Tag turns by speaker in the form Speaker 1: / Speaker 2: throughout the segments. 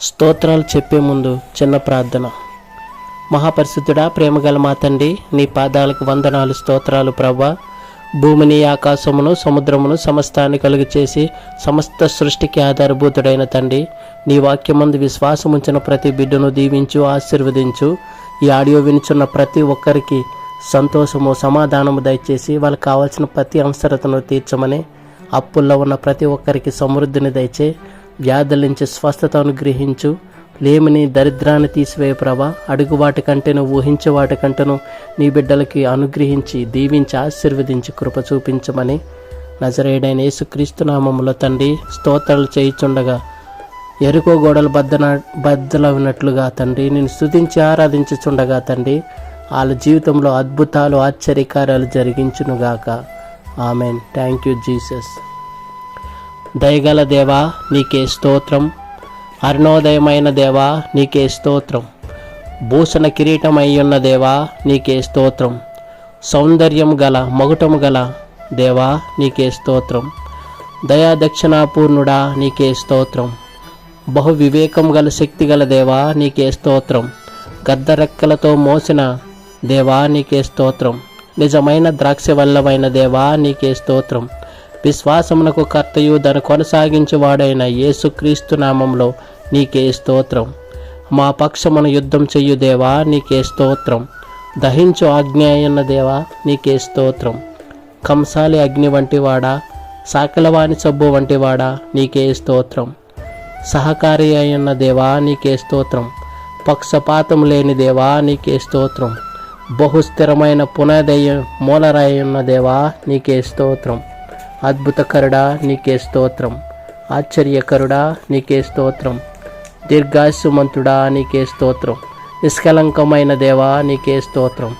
Speaker 1: స్తోత్రాలు చెప్పే ముందు చిన్న ప్రార్థన. మహాపరిశుద్ధుడా ప్రేమగల మా తండ్రి నీ పాదాలకు వందనాలు స్తోత్రాలు ప్రభా భూమిని ఆకాశమును సముద్రమును సమస్తాన్ని కలుగు చేసి సమస్త సృష్టికి ఆధారభూతుడైన తండ్రి నీ వాక్యమందు విశ్వాసముంచిన ప్రతి బిడ్డను దీవించు ఆశీర్వదించు. ఈ ఆడియో వినుచున్న ప్రతి ఒక్కరికి సంతోషము సమాధానము దయచేసి వాళ్ళకి కావాల్సిన ప్రతి అవసరతను తీర్చమని అప్పుల్లో ఉన్న ప్రతి ఒక్కరికి సమృద్ధిని దయచే వ్యాధుల నుంచి స్వస్థత అనుగ్రహించు లేమిని దరిద్రాన్ని తీసివే ప్రభా. అడుగువాటి కంటేను ఊహించే వాటి కంటేను నీ బిడ్డలకి అనుగ్రహించి దీవించి ఆశీర్వదించి కృప చూపించమని నజరేడైన యేసుక్రీస్తు నామములో తండ్రి స్తోత్రాలు చేయుచుండగా ఎరుకో గోడలు బద్దన బద్దలవినట్లుగా తండ్రి నేను స్తుతించి ఆరాధించుచుండగా తండ్రి వాళ్ళ జీవితంలో అద్భుతాలు ఆశ్చర్యకార్యాలు జరిగించునుగాక. ఆమెన్. Thank you Jesus. దయగల దేవా నీకే స్తోత్రం. అరుణోదయమైన దేవా నీకే స్తోత్రం. భూషణ కిరీటమయ్యున్న దేవా నీకే స్తోత్రం. సౌందర్యం గల మగుటము గల దేవా నీకే స్తోత్రం. దయా దక్షిణాపూర్ణుడా నీకే స్తోత్రం. బహు వివేకం గల శక్తి గల దేవా నీకే స్తోత్రం. గద్దరెక్కలతో మోసిన దేవా నీకే స్తోత్రం. నిజమైన ద్రాక్ష వల్లమైన దేవా నీకే స్తోత్రం. విశ్వాసమునకు కర్తయు దాన్ని కొనసాగించేవాడైన యేసుక్రీస్తు నామంలో నీకే స్తోత్రం. మా పక్షమున యుద్ధం చెయ్యు దేవా నీకే స్తోత్రం. దహించు ఆజ్ఞాయన్న దేవా నీకే స్తోత్రం. కంసాలి అగ్ని వంటివాడా సాకలవాణి సబ్బు వంటివాడా నీకే స్తోత్రం. సహకారి అయిన దేవా నీకే స్తోత్రం. పక్షపాతం లేని దేవా నీకే స్తోత్రం. బహుస్థిరమైన పునాదయ మూలరాయున్న దేవా నీకే స్తోత్రం. అద్భుతకరుడా నీకే స్తోత్రం. ఆశ్చర్యకరుడా నీకే స్తోత్రం. దీర్ఘాయుమంతుడా నీకే స్తోత్రం. నిష్కలంకమైన దేవా నీకే స్తోత్రం.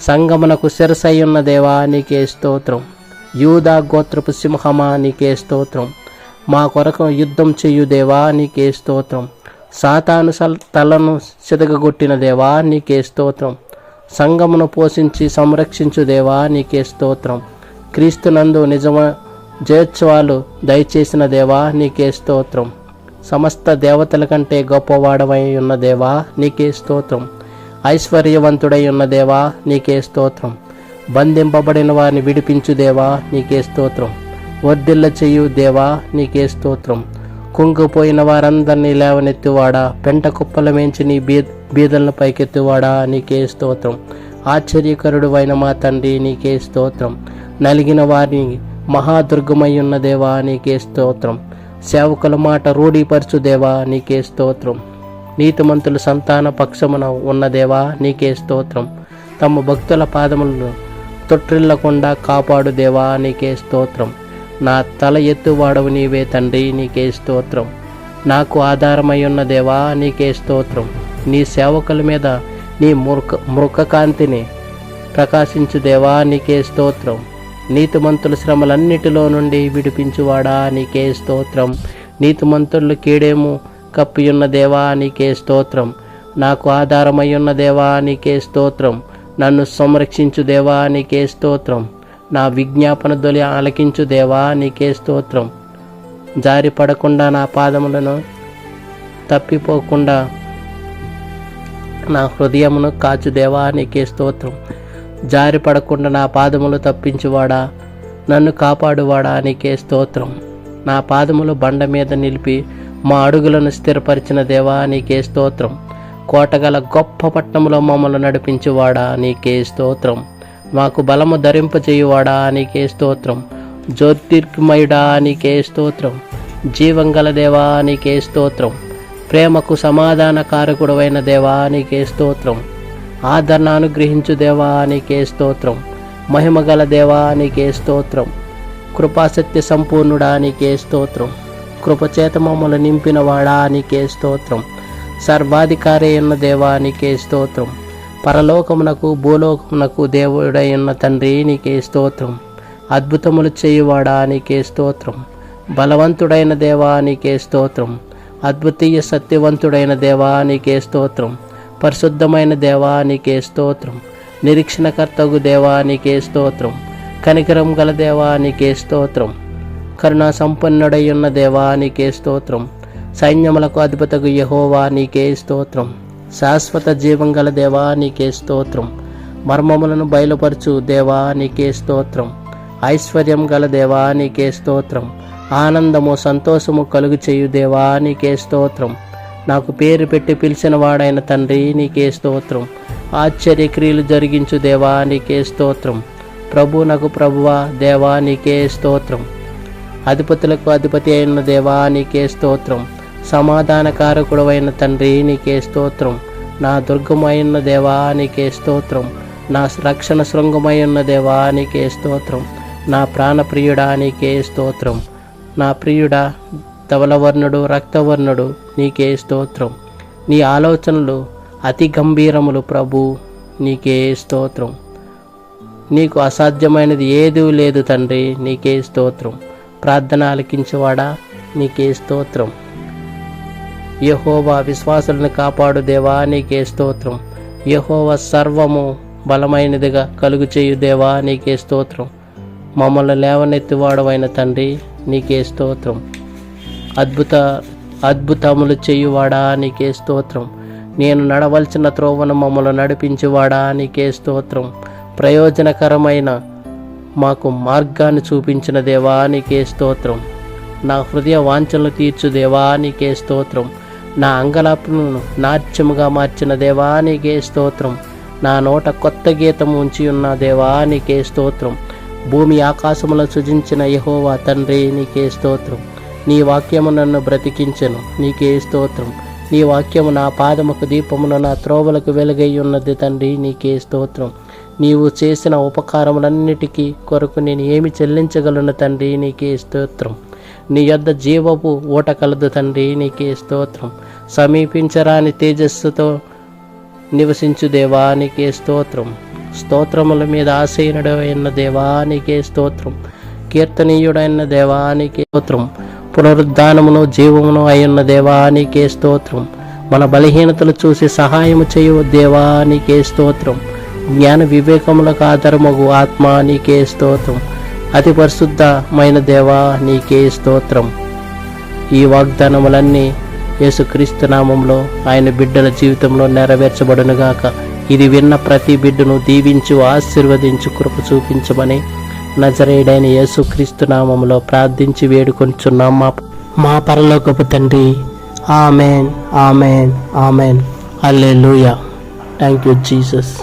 Speaker 1: సంగమునకు శిరసయ్యున్న దేవా నీకే స్తోత్రం. యూదా గోత్రపు సింహమా నీకే స్తోత్రం. మా కొరకు యుద్ధం చెయ్యు దేవా నీకే స్తోత్రం. సాతాను తలను సిదగగొట్టిన దేవా నీకే స్తోత్రం. సంగమును పోషించి సంరక్షించు దేవా నీకే స్తోత్రం. క్రీస్తునందు నిజమ జయోత్సవాలు దయచేసిన దేవా నీకే స్తోత్రం. సమస్త దేవతల కంటే గొప్పవాడవై ఉన్న దేవా నీకే స్తోత్రం. ఐశ్వర్యవంతుడై ఉన్న దేవా నీకే స్తోత్రం. బంధింపబడిన వారిని విడిపించు దేవా నీకే స్తోత్రం. వర్ధిల్ల చెయ్యు దేవా నీకే స్తోత్రం. కుంగిపోయిన వారందరినీ లేవనెత్తువాడా పెంట కుప్పల మేంచి నీ బీ బీదలను పైకెత్తువాడా నీకే స్తోత్రం. ఆశ్చర్యకరుడు అయిన మా తండ్రి నీకే స్తోత్రం. నలిగిన వారిని మహాదుర్గమయ్యున్న దేవా నీకే స్తోత్రం. సేవకుల మాట రూఢీపరచు దేవా నీకే స్తోత్రం. నీతిమంతుల సంతాన పక్షమున ఉన్న దేవా నీకే స్తోత్రం. తమ భక్తుల పాదములను తొట్టిల్లకుండా కాపాడు దేవా నీకే స్తోత్రం. నా తల ఎత్తువాడవు నీవే తండ్రి నీకే స్తోత్రం. నాకు ఆధారమై ఉన్న దేవా నీకే స్తోత్రం. నీ సేవకుల మీద నీ మృక మృకకాంతిని ప్రకాశించు దేవా నీకే స్తోత్రం. నీతిమంతుల శ్రమలన్నిటిలో నుండి విడిపించువాడా నీకే స్తోత్రం. నీతిమంతులు కీడేము కప్పియున్న దేవా నీకే స్తోత్రం. నాకు ఆధారమై ఉన్న దేవా నీకే స్తోత్రం. నన్ను సంరక్షించు దేవా నీకే స్తోత్రం. నా విజ్ఞాపన దొలి ఆలకించు దేవా నీకే స్తోత్రం. జారి పడకుండా నా పాదములను తప్పిపోకుండా నా హృదయమును కాచు దేవా నీకే స్తోత్రం. జారిపడకుండా నా పాదములు తప్పించువాడా? నన్ను కాపాడువాడా నీకే స్తోత్రం. నా పాదములు బండ మీద నిలిపి మా అడుగులను స్థిరపరిచిన దేవా నీకే స్తోత్రం. కోటగల గొప్ప పట్టణంలో మమ్మల్ని నడిపించువాడా నీకే స్తోత్రం. మాకు బలము ధరింపచేయువాడా నీకే స్తోత్రం. జ్యోతిర్మయుడా నీకే స్తోత్రం. జీవంగల దేవా నీకే స్తోత్రం. ప్రేమకు సమాధాన కారకుడవైన దేవా నీకే స్తోత్రం. ఆదరణ అనుగ్రహించు దేవా నీకే స్తోత్రం. మహిమగల దేవా నీకే స్తోత్రం. కృపాసత్య సంపూర్ణుడా నీకే స్తోత్రం. కృపచేత మమ్మల్ని నింపిన వాడా నీకే స్తోత్రం. సర్వాధికారి అయిన దేవా నీకే స్తోత్రం. పరలోకమునకు భూలోకమునకు దేవుడైన తండ్రి నీకే స్తోత్రం. అద్భుతములు చేయువాడా నీకే స్తోత్రం. బలవంతుడైన దేవా నీకే స్తోత్రం. అద్వితీయ సత్యవంతుడైన దేవా నీకే స్తోత్రం. పరిశుద్ధమైన దేవానికే స్తోత్రం. నిరీక్షణకర్తగు దేవానికే స్తోత్రం. కనికరం గల దేవానికే స్తోత్రం. కరుణా సంపన్నుడై ఉన్న స్తోత్రం. సైన్యములకు అధిపతగు యహోవానికే స్తోత్రం. శాశ్వత జీవం గల దేవానికే స్తోత్రం. మర్మములను బయలుపరచు దేవానికే స్తోత్రం. ఐశ్వర్యం గల దేవానికే స్తోత్రం. ఆనందము సంతోషము కలుగు చేయు దేవానికే స్తోత్రం. నాకు పేరు పెట్టి పిలిచిన వాడైన తండ్రి నీకే స్తోత్రం. ఆశ్చర్యక్రియలు జరిగించు దేవా నీకే స్తోత్రం. ప్రభు నాకు ప్రభువా దేవా నీకే స్తోత్రం. అధిపతులకు అధిపతి అయిన దేవా నీకే స్తోత్రం. సమాధానకారకుడు అయిన తండ్రి నీకే స్తోత్రం. నా దుర్గమైన దేవా నీకే స్తోత్రం. నా రక్షణ శృంగమైన దేవా నీకే స్తోత్రం. నా ప్రాణప్రియుడా నీకే స్తోత్రం. నా ప్రియుడా ధవలవర్ణుడు రక్తవర్ణుడు నీకే స్తోత్రం. నీ ఆలోచనలు అతి గంభీరములు ప్రభు నీకే స్తోత్రం. నీకు అసాధ్యమైనది ఏదీ లేదు తండ్రి నీకే స్తోత్రం. ప్రార్థన ఆలకించేవాడా నీకే స్తోత్రం. యహోవా విశ్వాసులను కాపాడు దేవా నీకే స్తోత్రం. యహోవా సర్వము బలమైనదిగా కలుగు చేయు దేవా నీకే స్తోత్రం. మమ్మల్ని లేవనెత్తివాడవైన తండ్రి నీకే స్తోత్రం. అద్భుత అద్భుతములు చేయువాడా నీకే స్తోత్రం. నేను నడవలసిన త్రోవను మమ్మల్ని నడిపించువాడా నీకే స్తోత్రం. ప్రయోజనకరమైన మాకు మార్గాన్ని చూపించిన దేవా నీకే స్తోత్రం. నా హృదయ వాంఛనలు తీర్చు దేవా నీకే స్తోత్రం. నా అంగలాపులను నాట్యముగా మార్చిన దేవా నీకే స్తోత్రం. నా నోట కొత్త గీతం ఉంచి ఉన్న దేవా నీకే స్తోత్రం. భూమి ఆకాశములను సృజించిన యహోవా తండ్రి నీకే స్తోత్రం. నీ వాక్యము నన్ను బ్రతికించెను. నీకే స్తోత్రం. నీ వాక్యము నా పాదముకు దీపమును నా త్రోవలకు వెలుగై ఉన్నది తండ్రి నీకే స్తోత్రం. నీవు చేసిన ఉపకారములన్నిటికీ కొరకు నేను ఏమి చెల్లించగలను తండ్రి నీకే స్తోత్రం. నీ యొద్ద జీవపు ఊట కలదు తండ్రి నీకే స్తోత్రం. సమీపించరాని తేజస్సుతో నివసించు దేవానికే స్తోత్రం. స్తోత్రముల మీద ఆశీనుడైన దేవానికే స్తోత్రం. కీర్తనీయుడైన దేవానికే స్తోత్రం. పునరుద్ధానమును జీవమును అయ్యున్న దేవానికే స్తోత్రం. మన బలహీనతలు చూసి సహాయము చేయు దేవానికే స్తోత్రం. జ్ఞాన వివేకములకు ఆధారమగు ఆత్మ నీకే స్తోత్రం. అతి పరిశుద్ధమైన దేవా నీకే స్తోత్రం. ఈ వాగ్దానములన్నీ యేసుక్రీస్తు నామంలో ఆయన బిడ్డల జీవితంలో నెరవేర్చబడునుగాక. ఇది విన్న ప్రతి బిడ్డను దీవించు ఆశీర్వదించు కృప చూపించమని నజరేడైన యేసుక్రీస్తు నామంలో ప్రార్థించి వేడుకొంచున్నాం మా మా పరలోకపు తండ్రి. Amen amen amen. Alleluia thank you Jesus.